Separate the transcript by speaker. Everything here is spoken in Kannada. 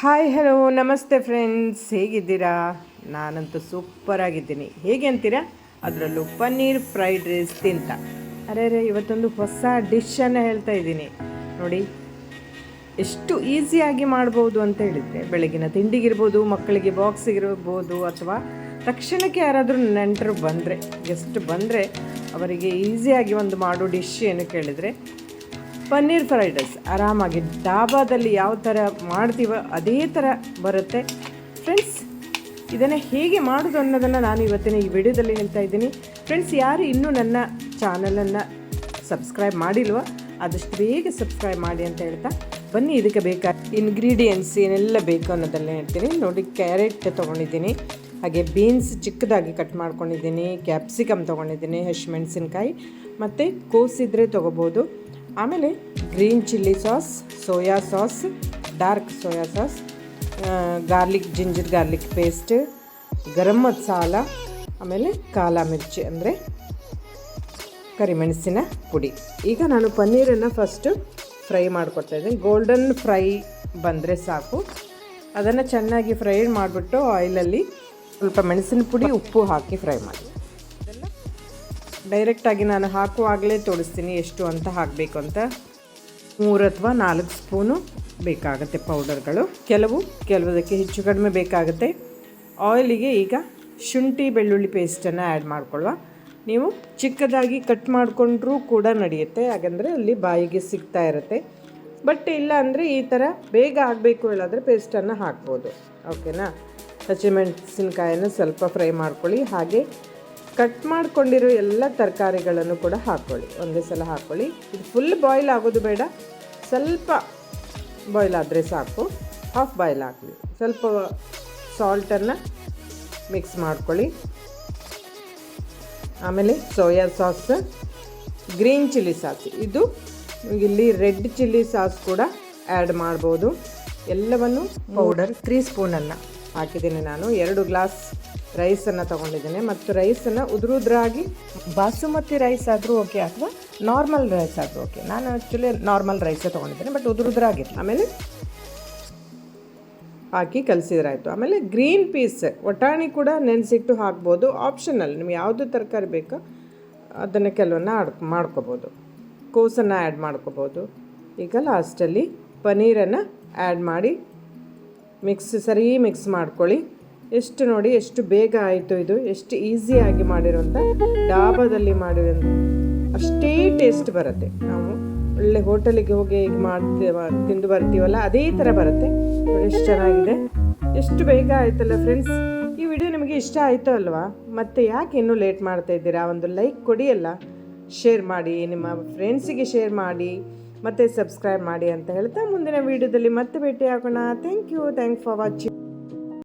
Speaker 1: ಹಾಯ್ ಹಲೋ ನಮಸ್ತೆ ಫ್ರೆಂಡ್ಸ್ ಹೇಗಿದ್ದೀರಾ? ನಾನಂತೂ ಸೂಪರ್ ಆಗಿದ್ದೀನಿ. ಹೇಗೆ ಅಂತೀರಾ? ಅದರಲ್ಲೂ ಪನ್ನೀರ್ ಫ್ರೈಡ್ ರೈಸ್ ತಿಂತ. ಅರೆ ಅರೆ ಇವತ್ತೊಂದು ಹೊಸ ಡಿಶನ್ನು ಹೇಳ್ತಾ ಇದ್ದೀನಿ. ನೋಡಿ, ಎಷ್ಟು ಈಸಿಯಾಗಿ ಮಾಡ್ಬೋದು ಅಂತ ಹೇಳಿದರೆ, ಬೆಳಗಿನ ತಿಂಡಿಗಿರ್ಬೋದು, ಮಕ್ಕಳಿಗೆ ಬಾಕ್ಸಿಗಿರ್ಬೋದು ಅಥವಾ ತಕ್ಷಣಕ್ಕೆ ಯಾರಾದರೂ ನೆಂಟರು ಬಂದರೆ ಗೆಸ್ಟ್ ಬಂದರೆ, ಅವರಿಗೆ ಈಸಿಯಾಗಿ ಒಂದು ಮಾಡೋ ಡಿಶ್ ಏನು ಕೇಳಿದರೆ ಪನ್ನೀರ್ ಫ್ರೈಡ್ ರೈಸ್ ಆರಾಮಾಗಿ ಡಾಬಾದಲ್ಲಿ ಯಾವ ಥರ ಮಾಡ್ತೀವೋ ಅದೇ ಥರ ಬರುತ್ತೆ. ಫ್ರೆಂಡ್ಸ್ ಇದನ್ನು ಹೇಗೆ ಮಾಡೋದು ಅನ್ನೋದನ್ನು ನಾನು ಇವತ್ತಿನ ಈ ವಿಡಿಯೋದಲ್ಲಿ ಹೇಳ್ತಾ ಇದ್ದೀನಿ. ಫ್ರೆಂಡ್ಸ್ ಯಾರು ಇನ್ನೂ ನನ್ನ ಚಾನಲನ್ನು ಸಬ್ಸ್ಕ್ರೈಬ್ ಮಾಡಿಲ್ವೋ ಆದಷ್ಟು ಬೇಗ ಸಬ್ಸ್ಕ್ರೈಬ್ ಮಾಡಿ ಅಂತ ಹೇಳ್ತಾ ಬನ್ನಿ, ಇದಕ್ಕೆ ಬೇಕಾದ ಇನ್ಗ್ರೀಡಿಯೆಂಟ್ಸ್ ಏನೆಲ್ಲ ಬೇಕು ಅನ್ನೋದನ್ನ ಹೇಳ್ತೀನಿ. ನೋಡಿ ಕ್ಯಾರೆಟ್ ತೊಗೊಂಡಿದ್ದೀನಿ. ಹಾಗೆ ಬೀನ್ಸ್ ಚಿಕ್ಕದಾಗಿ ಕಟ್ ಮಾಡ್ಕೊಂಡಿದ್ದೀನಿ. ಕ್ಯಾಪ್ಸಿಕಮ್ ತೊಗೊಂಡಿದ್ದೀನಿ ಹಸಿಮೆಣಸಿನ್ಕಾಯಿ ಮತ್ತು ಕೋಸಿದ್ರೆ ತೊಗೋಬೋದು. ಆಮೇಲೆ green chilli sauce, soya sauce, dark soya sauce garlic ginger garlic paste, garam masala, ಆಮೇಲೆ ಕಾಲ ಮಿರ್ಚಿ ಅಂದರೆ ಕರಿಮೆಣಸಿನ ಪುಡಿ. ಈಗ ನಾನು ಪನ್ನೀರನ್ನು ಫಸ್ಟು ಫ್ರೈ ಮಾಡ್ಕೊಡ್ತಾ ಇದ್ದೀನಿ. ಗೋಲ್ಡನ್ ಫ್ರೈ ಬಂದರೆ ಸಾಕು. ಅದನ್ನು ಚೆನ್ನಾಗಿ ಫ್ರೈ ಮಾಡಿಬಿಟ್ಟು ಆಯಿಲಲ್ಲಿ ಸ್ವಲ್ಪ ಮೆಣಸಿನ ಪುಡಿ, ಉಪ್ಪು ಹಾಕಿ ಫ್ರೈ ಮಾಡಿ. ಡೈರೆಕ್ಟಾಗಿ ನಾನು ಹಾಕುವಾಗಲೇ ತೋರಿಸ್ತೀನಿ ಎಷ್ಟು ಅಂತ ಹಾಕಬೇಕು ಅಂತ. ಮೂರು ಅಥವಾ ನಾಲ್ಕು ಸ್ಪೂನು ಬೇಕಾಗುತ್ತೆ ಪೌಡರ್ಗಳು. ಕೆಲವು, ಕೆಲವುದಕ್ಕೆ ಹೆಚ್ಚು ಕಡಿಮೆ ಬೇಕಾಗುತ್ತೆ. ಆಯಿಲಿಗೆ ಈಗ ಶುಂಠಿ ಬೆಳ್ಳುಳ್ಳಿ ಪೇಸ್ಟನ್ನು ಆ್ಯಡ್ ಮಾಡ್ಕೊಳ್ಳುವ. ನೀವು ಚಿಕ್ಕದಾಗಿ ಕಟ್ ಮಾಡಿಕೊಂಡ್ರೂ ಕೂಡ ನಡೆಯುತ್ತೆ, ಹಾಗಂದರೆ ಅಲ್ಲಿ ಬಾಯಿಗೆ ಸಿಗ್ತಾ ಇರುತ್ತೆ. ಬಟ್ ಇಲ್ಲ ಅಂದರೆ ಈ ಥರ ಬೇಗ ಆಗಬೇಕು ಹೇಳಾದರೆ ಪೇಸ್ಟನ್ನು ಹಾಕ್ಬೋದು. ಓಕೆನಾ? ಹಸಿಮೆಣಸಿನ್ಕಾಯನ್ನು ಸ್ವಲ್ಪ ಫ್ರೈ ಮಾಡ್ಕೊಳ್ಳಿ. ಹಾಗೆ ಕಟ್ ಮಾಡ್ಕೊಂಡಿರೋ ಎಲ್ಲ ತರಕಾರಿಗಳನ್ನು ಕೂಡ ಹಾಕ್ಕೊಳ್ಳಿ ಒಂದೇ ಸಲ ಹಾಕ್ಕೊಳ್ಳಿ ಇದು ಫುಲ್ ಬಾಯ್ಲ್ ಆಗೋದು ಬೇಡ. ಸ್ವಲ್ಪ ಬಾಯ್ಲ್ ಆದರೆ ಸಾಕು. ಹಾಫ್ ಬಾಯ್ಲ್ ಹಾಕಲಿ ಸ್ವಲ್ಪ ಸಾಲ್ಟನ್ನು ಮಿಕ್ಸ್ ಮಾಡ್ಕೊಳ್ಳಿ. ಆಮೇಲೆ soya sauce green chilli sauce ಇದು ಇಲ್ಲಿ ರೆಡ್ ಚಿಲ್ಲಿ ಸಾಸ್ ಕೂಡ ಆ್ಯಡ್ ಮಾಡ್ಬೋದು. ಎಲ್ಲವನ್ನು ಪೌಡರ್ ತ್ರೀ ಸ್ಪೂನನ್ನು ಹಾಕಿದ್ದೀನಿ ನಾನು. ಎರಡು ಗ್ಲಾಸ್ ರೈಸನ್ನು ತೊಗೊಂಡಿದ್ದೇನೆ. ಮತ್ತು ರೈಸನ್ನು ಉದುರುದ್ರಾಗಿ ಬಾಸುಮತಿ ರೈಸ್ ಆದರೂ ಓಕೆ ಅಥವಾ ನಾರ್ಮಲ್ ರೈಸ್ ಆದರೂ ಓಕೆ ನಾನು ಆ್ಯಕ್ಚುಲಿ ನಾರ್ಮಲ್ ರೈಸೇ ತೊಗೊಂಡಿದ್ದೇನೆ ಬಟ್ ಉದುರುದ್ರಾಗಿತ್ತು ಆಮೇಲೆ ಹಾಕಿ ಕಲಸಿದ್ರಾಯಿತು. ಆಮೇಲೆ ಗ್ರೀನ್ ಪೀಸ್ ಒಟಾಣಿ ಕೂಡ ನೆನೆಸಿಟ್ಟು ಹಾಕ್ಬೋದು. ಆಪ್ಷನಲ್ ನಿಮ್ಗೆ ಯಾವುದು ತರಕಾರಿ ಬೇಕೋ ಅದನ್ನು ಕೆಲವನ್ನ ಆಡ್ ಮಾಡ್ಕೋಬೋದು. ಕೋಸನ್ನು ಆ್ಯಡ್ ಮಾಡ್ಕೋಬೋದು. ಈಗ ಲಾಸ್ಟಲ್ಲಿ ಪನ್ನೀರನ್ನು ಆ್ಯಡ್ ಮಾಡಿ ಮಿಕ್ಸ್ ಸರಿ ಮಿಕ್ಸ್ ಮಾಡ್ಕೊಳ್ಳಿ. ಎಷ್ಟು ನೋಡಿ ಎಷ್ಟು ಬೇಗ ಆಯಿತು ಇದು, ಎಷ್ಟು ಈಸಿಯಾಗಿ ಮಾಡಿರೋಂಥ ಡಾಬಾದಲ್ಲಿ ಮಾಡಿರೋ ಅಷ್ಟೇ ಟೇಸ್ಟ್ ಬರುತ್ತೆ. ನಾವು ಒಳ್ಳೆ ಹೋಟೆಲಿಗೆ ಹೋಗಿ ಈಗ ಮಾಡ್ತೀವ, ತಿಂದು ಬರ್ತೀವಲ್ಲ, ಅದೇ ಥರ ಬರುತ್ತೆ. ಎಷ್ಟು ಚೆನ್ನಾಗಿದೆ. ಎಷ್ಟು ಬೇಗ ಆಯ್ತಲ್ಲ ಫ್ರೆಂಡ್ಸ್ ಈ ವಿಡಿಯೋ ನಿಮಗೆ ಇಷ್ಟ ಆಯಿತು ಅಲ್ವಾ? ಮತ್ತೆ ಯಾಕೆ ಇನ್ನೂ ಲೇಟ್ ಮಾಡ್ತಾ ಇದ್ದೀರಾ? ಒಂದು ಲೈಕ್ ಕೊಡಿ ಅಲ್ಲ. ಶೇರ್ ಮಾಡಿ, ನಿಮ್ಮ ಫ್ರೆಂಡ್ಸಿಗೆ ಶೇರ್ ಮಾಡಿ, ಮತ್ತು ಸಬ್ಸ್ಕ್ರೈಬ್ ಮಾಡಿ ಅಂತ ಹೇಳ್ತಾ ಮುಂದಿನ ವಿಡಿಯೋದಲ್ಲಿ ಮತ್ತೆ ಭೇಟಿ ಆಗೋಣ thank you thank for watching